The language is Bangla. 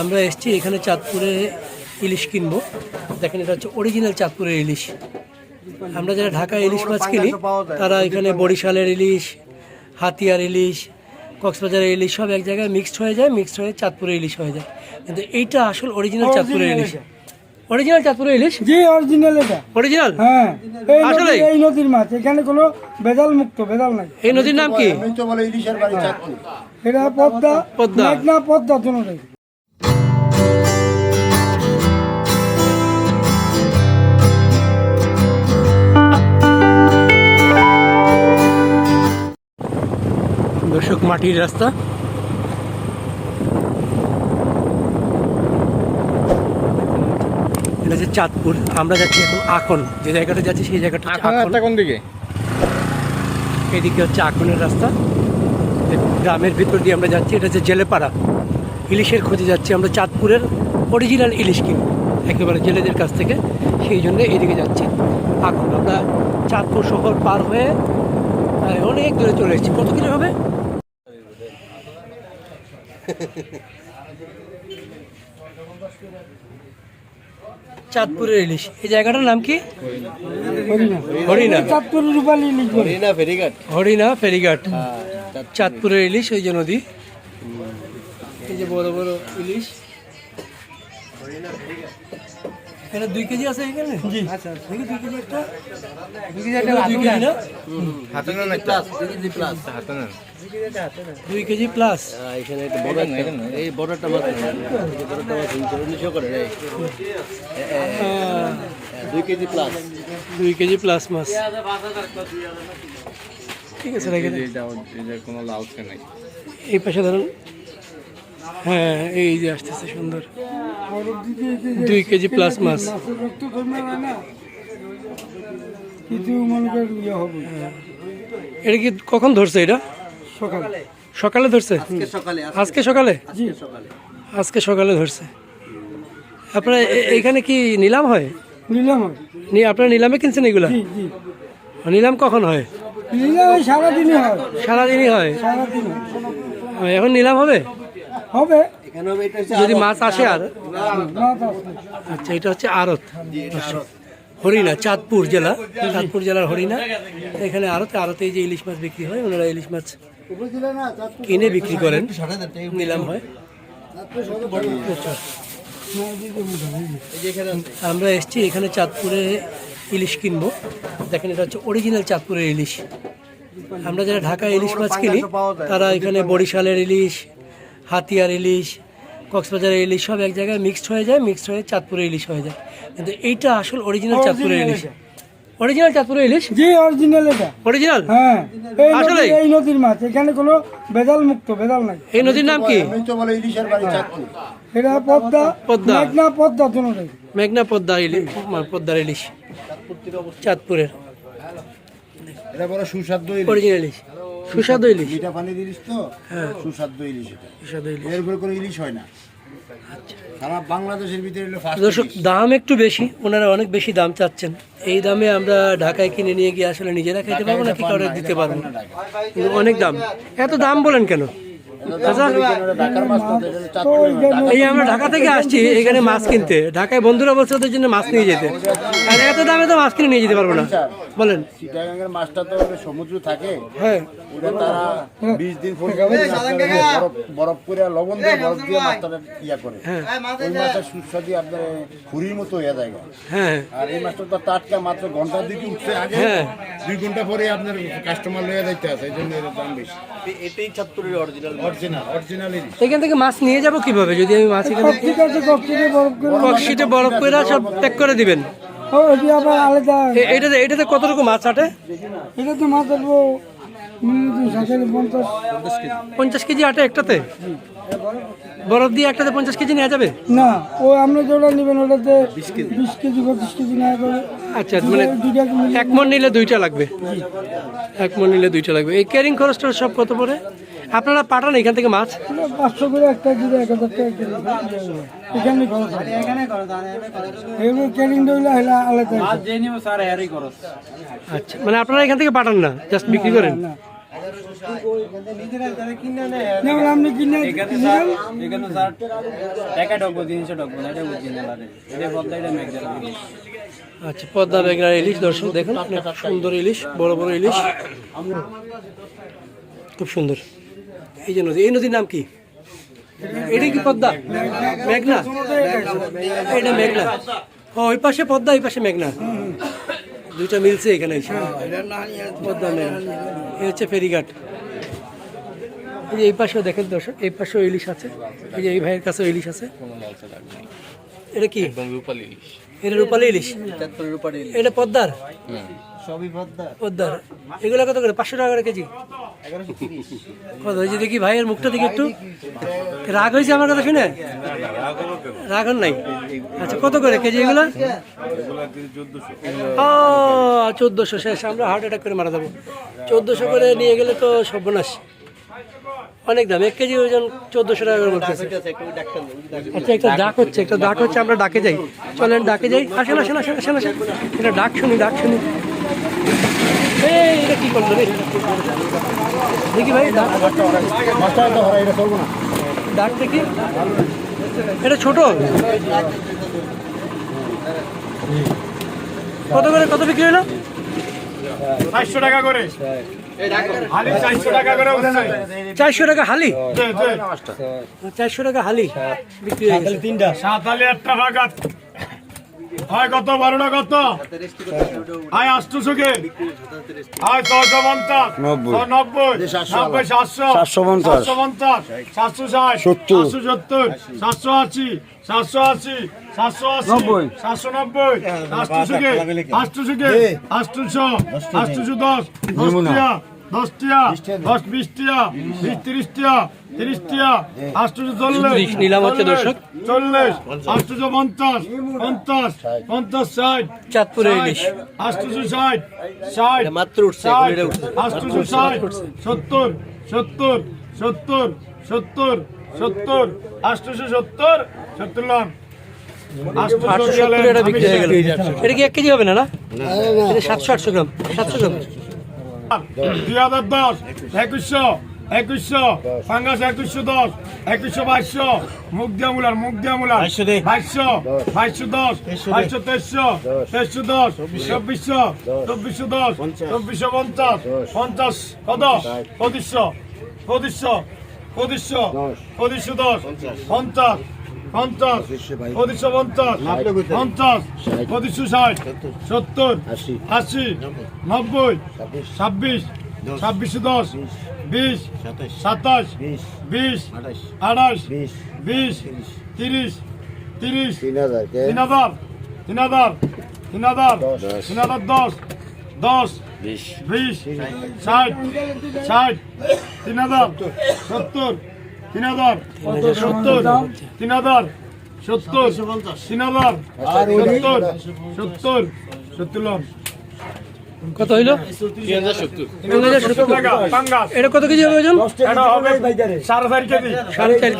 আমরা এসছি এখানে চাঁদপুরে ইলিশ কিনবো। দেখেন এটা হচ্ছে অরিজিনাল চাঁদপুরের ইলিশ। আমরা যারা ঢাকায় ইলিশ মাছ কিনি তারা এখানে বরিশালের ইলিশ হাতিয়ার ইলিশ কক্সবাজারের ইলিশ সব এক জায়গায় মিক্সড হয়ে যায় মিক্সড হয়ে চাঁদপুরের ইলিশ হয়ে যায়। কিন্তু এইটা আসল অরিজিনাল চাঁদপুরের ইলিশ। অরিজিনাল চাঁদপুরের ইলিশ জি অরিজিনাল এটা। অরিজিনাল হ্যাঁ এই আসলে? নদী- এই নদীর মাছ এখানে কোনো বেদাল মুক্ত বেদাল নাই। এই নদীর নাম কি? এটা পদ্মা পদ্মা। মেঘনা পদ্মা দর্শক মাটির রাস্তা। এটা হচ্ছে চাঁদপুর। আমরা যাচ্ছি এখন আকন যে জায়গাটা যাচ্ছি সেই জায়গাটা আকন কোন দিকে? এদিকে হচ্ছে আকনের রাস্তা। দেখুন, গ্রামের ভিতর দিয়ে আমরা যাচ্ছি এটা হচ্ছে জেলেপাড়া। ইলিশের খোঁজে যাচ্ছি আমরা চাঁদপুরের অরিজিনাল ইলিশ কিনি। একেবারে জেলেদের কাছ থেকে। সেই জন্য এদিকে যাচ্ছি। এখন আমরা চাঁদপুর শহর পার হয়ে অনেক দূরে চলে এসেছি। কত কিলো হবে? চাঁদপুরের ইলিশ। এই জায়গাটার নাম কি? হরিণা চাঁদপুর রূপালী ইলিশ বলে হরিণা ফেরিঘাট চাঁদপুরের ইলিশ ওই যে নদী। এই যে বড় বড় ইলিশ। এটা দুই কেজি আছে এখানে? জি। আচ্ছা দুই কেজি একটা। দুই কেজি একটা দুই কেজি না? হাতে না একটা। হাতে না দুই কেজি প্লাস এখানে একটা বড় এই বড়টা মাছ বড়টা মাছ উনিশশো করে এই। দুই কেজি প্লাস দুই কেজি প্লাস মাছ। ঠিক আছে রেখে দিন। এটা এটা কোনো লাউসে নাই। এই পাশে ধরুন। হ্যাঁ এই যে আসতেছে সুন্দর। দুই কেজি প্লাস মাছ। কিছু মনে করেন ইয়ে হবে। এটা কি কখন ধরছে এটা? সকালে। সকালে ধরছে? আজকে সকালে আজকে সকালে? ধরছে। আপনার এ- এখানে কি নিলাম হয়? নিলাম হয়। নি আপনারা নিলামে কিনছেন এগুলা? জি জি। নিলাম কখন হয়? নিলাম সারাদিনই হয়। সারাদিনই হয়? এখন নিলাম হবে? হবে। যদি মাছ আসে আর? আচ্ছা এটা হচ্ছে আড়ত। হরিণা চাঁদপুর জেলা। চাঁদপুর জেলার হরিণা। এখানে আড়তে আড়তে যে ইলিশ মাছ বিক্রি হয় ওনারা ইলিশ মাছ কিনে বিক্রি করেন। নিলাম হয়। আমরা এসেছি এখানে চাঁদপুরে ইলিশ কিনবো। দেখেন এটা হচ্ছে অরিজিনাল চাঁদপুরের ইলিশ। আমরা যারা ঢাকা ইলিশ মাছ কিনি তারা এখানে বরিশালের ইলিশ হাতিয়ার ইলিশ কক্সবাজারের ইলিশ সব এক জায়গায় মিক্সড হয়ে যায় মিক্সড হয়ে চাঁদপুরের ইলিশ হয়ে যায়। কিন্তু এইটা আসল অরিজিনাল চাঁদপুরের ইলিশ। অরিজিনাল চাঁদপুরের ইলিশ? জি অরিজিনাল এটা। অরিজিনাল হ্যাঁ। আসলে? এই নদীর মাছ। এখানে কোনো বেদাল মুক্ত বেদাল নাই। এই নদীর নাম কি? এটা পদ্মা পদ্মা। মেঘনা পদ্মা দুটোটাই মেঘনা পদ্মা ইলিশ পদ্মার ইলিশ। চাঁদপুরের। এটা বড় সুস্বাদু অরিজিনাল ইলিশ। সুস্বাদু ইলিশ। মিঠা পানির ইলিশ তো? হ্যাঁ। সুস্বাদু ইলিশ এটা। সুস্বাদু ইলিশ। এর উপরে কোনো ইলিশ হয় না। সারা বাংলাদেশের ভিতরে দর্শক দাম একটু বেশি ওনারা অনেক বেশি দাম চাচ্ছেন। এই দামে আমরা ঢাকায় কিনে নিয়ে গিয়ে আসলে নিজেরা খেতে পারব নাকি অর্ডার দিতে পারব অনেক দাম। এত দাম বলেন কেন? আচ্ছা এই আমরা ঢাকা থেকে আসছি এখানে মাছ কিনতে। ঢাকায় বন্ধুরা বলছে ওদের জন্য মাছ নিয়ে যেতে। আর এত দামে তো মাছ কিনে নিয়ে যেতে পারব না। বলেন। চিটাগাঙ্গের মাছটা তো সমুদ্র থাকে। হ্যাঁ। ওটা তারা বিশ দিন পনেরো দিন আপনার বরফ বরফ করে লবণ দিয়ে বরফ দিয়ে মাছটা ইয়া করে। হ্যাঁ। ওই সুস্বাদু আপনার খুরির মতো হয়ে যায় হ্যাঁ। আর এই মাছটা তো টাটকা মাত্র ঘণ্টার দিকে উঠছে আগে। হ্যাঁ। দুই ঘণ্টা পরে আপনার কাস্টমার লয়ে যাইতে আছে এই জন্য দাম বেশি। এটাই চাঁদপুরের অরিজিনাল এখান থেকে মাছ নিয়ে যাব কীভাবে? যদি আমি মাছ এখানে বরফ করে সব প্যাক করে দিবেন। এটাতে এটাতে কতটুকু মাছ আটে? এটা তো মাছ ধরবো পঞ্চাশ। পঞ্চাশ কেজি আটে একটাতে? বরফ দিয়ে একটাতে পঞ্চাশ কেজি নেওয়া যাবে? না ও আপনি যেটা নেবেন ওটাতে বিশ কেজি। পঁচিশ কেজি নেওয়া যাবে। আচ্ছা মানে এক মন নিলে দুইটা লাগবে। এক মন নিলে দুইটা লাগবে। এই ক্যারিং খরচটা সব কত পড়ে? আপনারা পাঠান এখান থেকে মাছ? পাঁচশো করে একটা দিলে এক হাজার টাকা এখানে খরচ এগুলো ক্যারিং দইলে হলে আলাদা আচ্ছা মানে আপনারা এখান থেকে পাঠান না জাস্ট বিক্রি করেন? আচ্ছা পদ্মা বেগনার ইলিশ দর্শক দেখুন সুন্দর ইলিশ বড় বড় ইলিশ। খুব সুন্দর। এই যে নদী, এই নদীর নাম কি? এটা কি পদ্মা? মেঘনা? এটা মেঘনা। ও, ওই পাশে পদ্মা, এই পাশে মেঘনা। দুইটা মিলছে এখানে। পদ্মা মেঘনা এই হচ্ছে ফেরিঘাট। এই যে এই পাশেও দেখেন দর্শক, এই পাশেও ইলিশ আছে। এই যে এই ভাইয়ের কাছে ইলিশ আছে। এটা কি? রূপালি ইলিশ। এটা রূপালি ইলিশ। এটা পদ্মার? পদ্মার। এগুলো কত করে? পাঁচশো টাকা করে কেজি। কত? হয়েছে দেখি ভাইয়ের মুখটা দেখি একটু। রাগ হয়েছে আমার কথা শুনে? রাগ নাই? আচ্ছা কত করে কেজি এগুলো? চোদ্দোশো। শেষ আমরা হার্ট অ্যাটাক করে মারা যাব। চোদ্দোশো করে নিয়ে গেলে তো সর্বনাশ। অনেক দাম। এক কেজি ওজন চোদ্দোশো টাকা করে বলতেছে আচ্ছা একটা ডাক হচ্ছে, একটা ডাক হচ্ছে, আমরা ডাকে যাই। চলেন, ডাকে যাই। আসেন আসেন আসেন আসেন আসেন। এটা ডাক শুনি ডাক শুনি। এটা কি করল রে? দেখি ভাই, ডাক। ডাক দেখি। এটা ছোট? কত করে, কত বিক্রি হলো? পাঁচশো টাকা করে। চারশো টাকা হালি। চারশো টাকা হালি। বিক্রি হয়ে গেছে। সাত হালি একটা হয় কত বারোটা কত? হয় আটশোশো কে? হয় ছশো পঞ্চাশ নব্বই। নব্বই সাতশো সাতশো পঞ্চাশ। সাতশো পঞ্চাশ সাতশো ষাট সাতশো সত্তর সাতশো আশি সাতশো আশি সাতশো আশি সাতশো নব্বই আটশোশো কে? আটশোশো কে? আটশোশো আটশোশো দশ দশ টিয়া দশ টিয়া বিশ। টিয়া বিশ তিরিশ টিয়া তিরিশ টিয়া আটশোশো চল্লিশ ত্রিশ নিলাম হচ্ছে দর্শক। চল্লিশ আটশোশো পঞ্চাশ পঞ্চাশ পঞ্চাশ ষাট ইলিশ। ষাট ষাট মাত্র উঠছে ষাট সত্তর সত্তর সত্তর সত্তর সত্তর আটশোশো সত্তর সত্তর লাখ আটশো সত্তর এটা বিক্রি হয়ে গেল। এটা কি এক কেজি হবে না না? সাতশো আটশো গ্রাম সাতশো গ্রাম। দুই হাজার দশ একুশশো একুশশো ফাঙ্গাস একুশশো দশ একুশশো বাইশশো মুখ দিয়া মুলার মুখ দিয়া মুলার বাইশশো বাইশশো দশ বাইশশো তেইশশো তেইশশো দশ চব্বিশশো। চব্বিশশো দশ চব্বিশশো পঞ্চাশ পঞ্চাশ কত পঁচিশশো পঁচিশশো পঁচিশশো পঁচিশশো দশ পঞ্চাশ পঞ্চাশ পঁচিশশো পঞ্চাশ পঞ্চাশ পঁচিশশো ষাট সত্তর আশি নব্বই ছাব্বিশ ছাব্বিশশো দশ বিশ সাতাশ বিশ আঠাশ বিশ তিরিশ তিরিশ তিন হাজার তিন হাজার তিন হাজার তিন হাজার দশ দশ বিশ ষাট ষাট তিন হাজার সত্তর তিন হাজার সত্তর তিন হাজার সত্তর তিন হাজার সত্তর সত্তর সত্তর কত হইল? এটা কত কেজি হবে ওজন? সাড়ে চার কেজি। সাড়ে চার